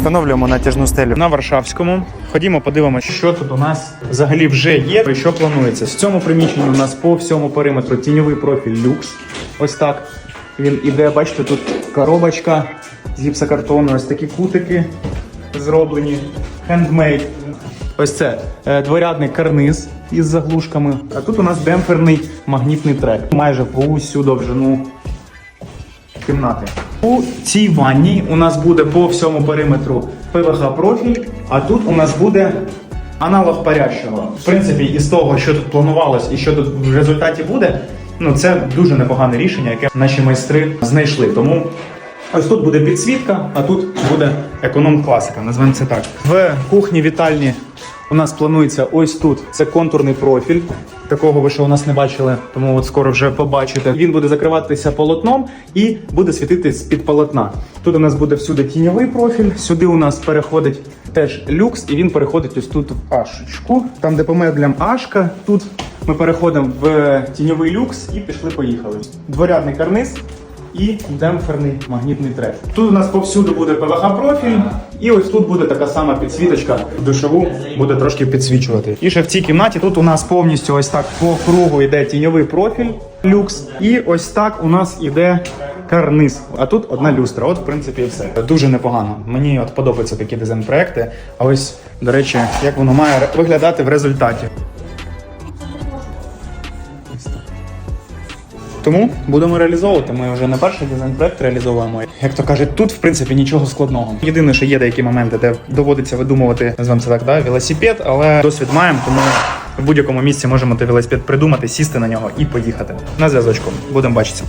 Встановлюємо натяжну стелю на Варшавському. Ходімо, подивимося, що тут у нас взагалі вже є що планується. В цьому приміщенні у нас по всьому периметру тіньовий профіль люкс. Ось так. Він іде, бачите, тут коробочка з гіпсокартону, ось такі кутики зроблені. Хендмейд. Ось це е, дворядний карниз із заглушками. А тут у нас демпферний магнітний трек. Майже по усю довжину кімнати. У цій ванні у нас буде по всьому периметру ПВХ профіль, а тут у нас буде аналог парящого. В принципі, із того, що тут планувалось і що тут в результаті буде, ну це дуже непогане рішення, яке наші майстри знайшли. Тому ось тут буде підсвітка, а тут буде економ-класика. Назвемо це так. В кухні вітальні у нас планується ось тут. Це контурний профіль. Такого ви ще у нас не бачили, тому от скоро вже побачите. Він буде закриватися полотном і буде світити з-під полотна. Тут у нас буде всюди тіньовий профіль. Сюди у нас переходить теж люкс, і він переходить ось тут в ашечку. Там, де по меблям ашка, тут ми переходимо в тіньовий люкс і пішли-поїхали. Дворядний карниз і демпферний магнітний трек. Тут у нас повсюди буде ПВХ профіль, і ось тут буде така сама підсвіточка. Душову буде трошки підсвічувати. І ще в цій кімнаті тут у нас повністю ось так по кругу йде тіньовий профіль люкс, і ось так у нас іде карниз. А тут одна люстра. От, в принципі, і все. Дуже непогано. Мені от подобаються такі дизайн-проекти. А ось, до речі, як воно має виглядати в результаті. Тому будемо реалізовувати. Ми вже не перший дизайн-проект реалізовуємо. Як то кажуть, тут в принципі нічого складного. Єдине, що є деякі моменти, де доводиться видумувати, називаємо це так, да, велосипед, але досвід маємо, тому в будь-якому місці можемо той велосипед придумати, сісти на нього і поїхати. На зв'язочку. Будемо бачитися.